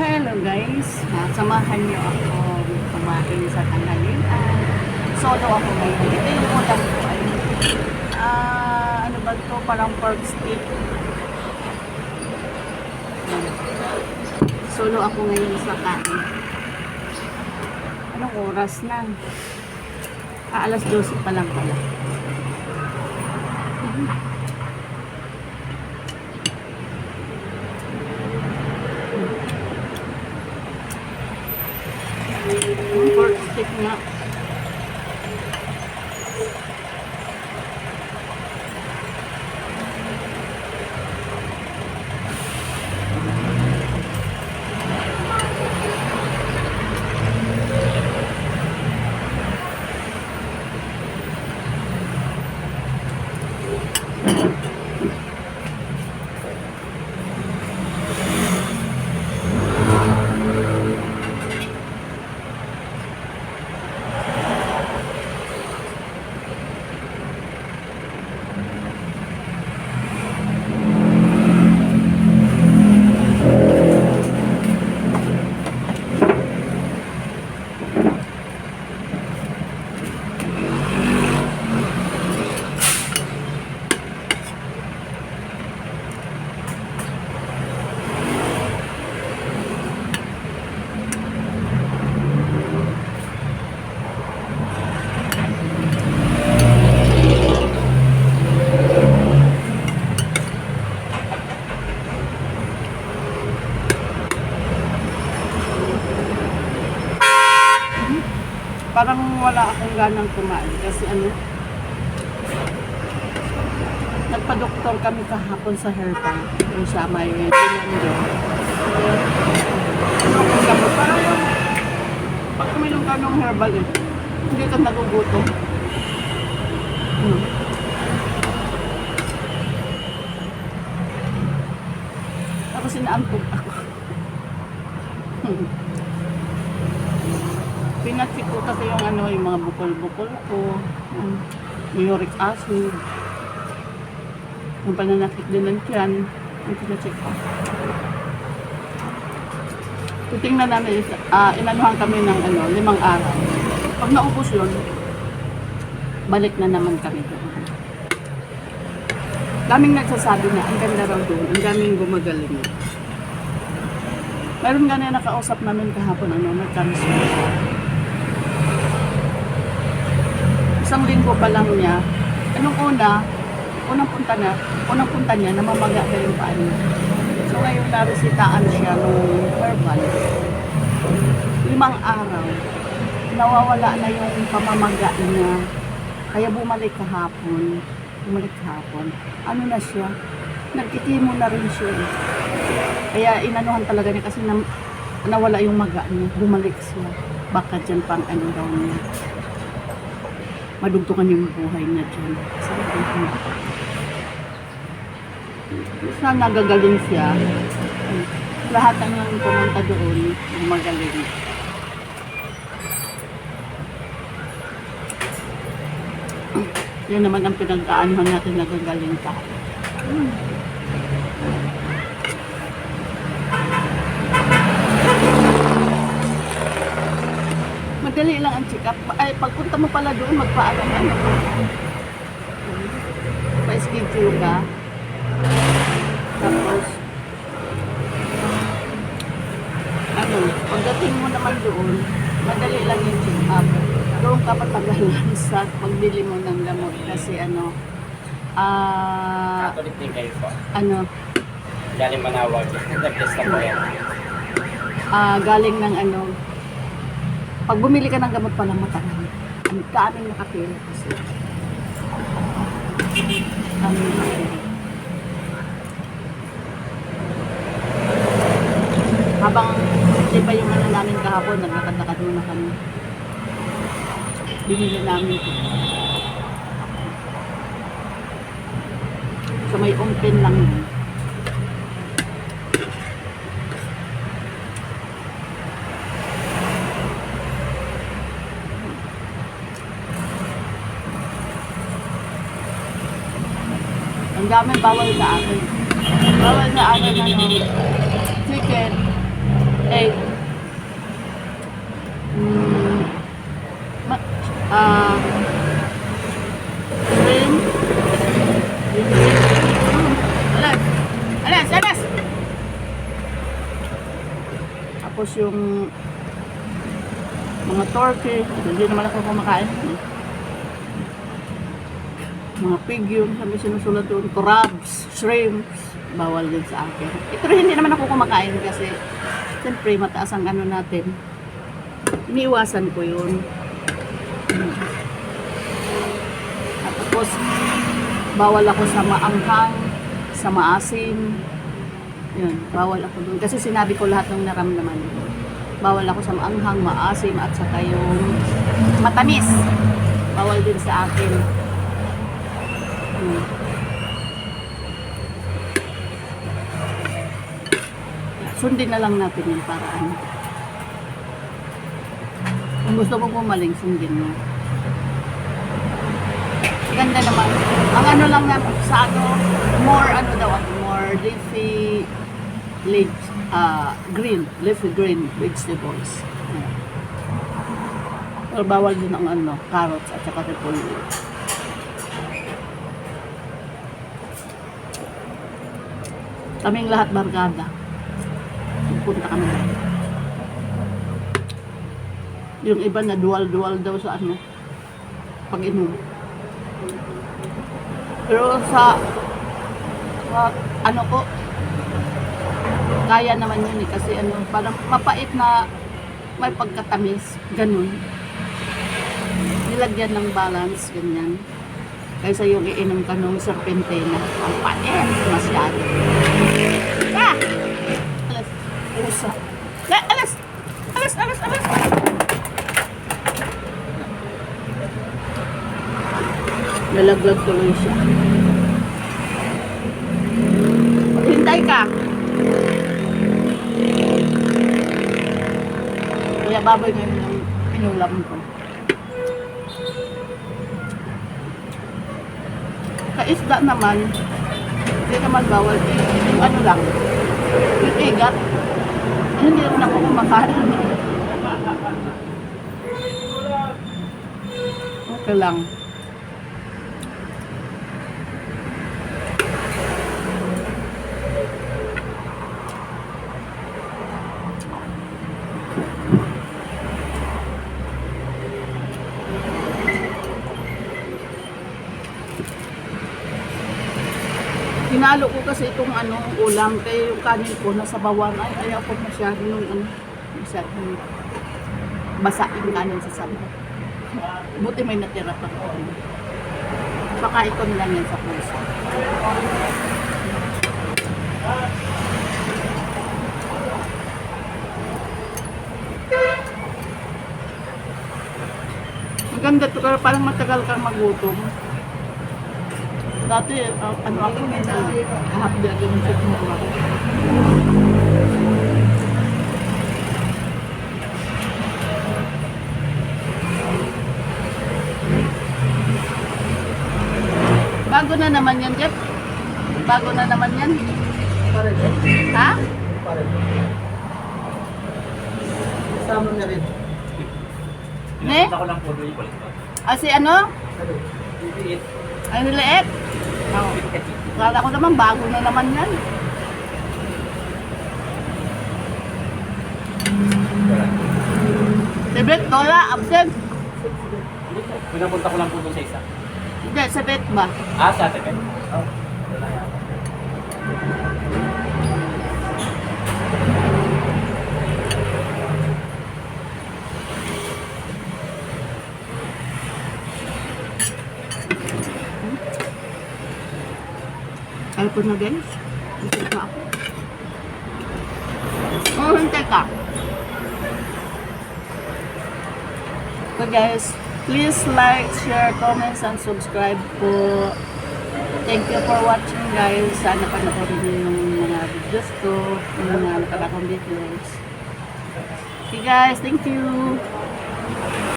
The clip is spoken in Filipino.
Hello guys, Ah, samahan niyo ako kumain sa tanghalian. Solo ako ngayon. Ito yung ulam ko ay ah, ano ba to? Parang pork steak. Solo ako ngayon sa kain. Anong oras na? Ah, alas 12 pa lang pala. Yung nga. Akong ganang kumain kasi ano, nagpa-doktor kami kahapon sa herbal kung sa may Pinando. Gamot? Parang yung, pag kuminom ka ng herbal eh, hindi ka nagugutom. Hmm. Tapos inaantog ako. Hmm. Kasi yung ano, yung mga bukol-bukol ko, yung uric acid, yung pananakit din ng tiyan, yung pinacheck ko. Titingnan namin, ah inanuhan kami ng ano, limang araw. Pag naubos yun, balik na naman kami doon. Daming nagsasabi na, ang ganda raw doon, ang daming gumagaling. Meron nga na nakausap namin kahapon, ano, may isang linggo pa lang niya, anong una, unang punta na, unang punta niya, namamaga na yung paa niya. So ngayon naresitaan siya nung herbal. Limang araw, nawawala na yung pamamaga niya. Kaya bumalik kahapon, bumalik kahapon. Ano na siya? Nagkikimo na rin siya. eh. Kaya inanuhan talaga niya kasi na, nawala yung maga niya. Bumalik siya. Baka dyan pang ano daw niya madugtungan yung buhay niya dyan. Sana nagagaling siya. Lahat ng yung pumunta doon, magaling. Yan naman ang pinagkaanuhan natin nagagaling ka. Madali lang ang check up. Ay, pagpunta mo pala doon, magpaalam ka na. Pa-schedule ka. Tapos, ano, pagdating mo naman doon, madali lang yung check up. Doon ka patagalan sa pagbili mo ng gamot kasi ano, ah, Catholic din kayo po. ano, Galing manawag. Nag-test na po yan. ah, galing ng ano, pag bumili ka ng gamot palang matagal, ang daming nakapila kasi. Daming. Habang hindi pa yung ano namin kahapon, naglakad-lakad muna kami. Binili namin ito. So may open lang yun. Ang dami bawal sa akin. Bawal sa akin ano, chicken, egg, mm, ma- ah, shrimp, alas, alas, alas! Tapos yung mga turkey, hindi naman ako kumakain. Mga pig yun, sabi sinusulat doon, crabs, shrimps, bawal din sa akin. Ito rin hindi naman ako kumakain kasi siyempre mataas ang ano natin. Iniiwasan ko yun. At tapos, bawal ako sa maanghang, sa maasim. Yun, bawal ako doon. Kasi sinabi ko lahat ng naramdaman ko. Bawal ako sa maanghang, maasim, at saka yung matamis. Bawal din sa akin. Hmm. Sundin na lang natin yung paraan. Kung gusto mo gumaling, sundin mo. Ganda naman. Ang ano lang na sa ano, more ano daw, ano, more leafy leaves, ah green, leafy green vegetables. Ayan. Pero bawal din ang ano, carrots at saka repolyo. Kaming lahat barkada. Pupunta kami. Yung iba na dual-dual daw sa ano, pag-inom. Pero sa, sa ano ko, kaya naman yun eh, kasi ano, parang mapait na may pagkatamis, ganun. Nilagyan ng balance, ganyan. Kaysa yung iinom ka nung serpentina, ang pait, masyado. Ah! Alas, alas, alas, alas, alas, alas, Nalaglag tuloy siya. Hintay ka. Kaya baboy ngayon yung pinulam ko. Kaisda naman, hindi naman bawal. Yung ano lang, yung igat, hindi rin ako kumakain. Okay lang. Hinalo ko kasi itong ano, ulam, kaya yung kanin ko nasa bawan, ay ayaw ko masyado yung ano, masyadong basa yung kanin sa sabaw. Buti may natira pa ko. Pakain ko nila yan sa puso. Ang ganda to, parang matagal kang magutom. Dati, uh, ano ako, half day agad yung check mo ako. Bago na naman yan, Jeff. Bago na naman yan. Ha? Kasama na rin. Ne? Pinapunta ko lang po doon yung ko. Ah, si ano? Liit. Ay, niliit? Kala ko naman, bago na naman yan. Si Bet, wala, absent. Pinapunta ko lang po doon sa isa. Hindi, si Bet ba? Ah, sa atin. Oh. Alam ko na guys. Hintay ka ako. Oh, hintay ka. So guys, please like, share, comments, and subscribe po. Thank you for watching guys. Sana panoorin niyo yung mga videos ko, yung mga nakakang videos. Okay guys, thank you.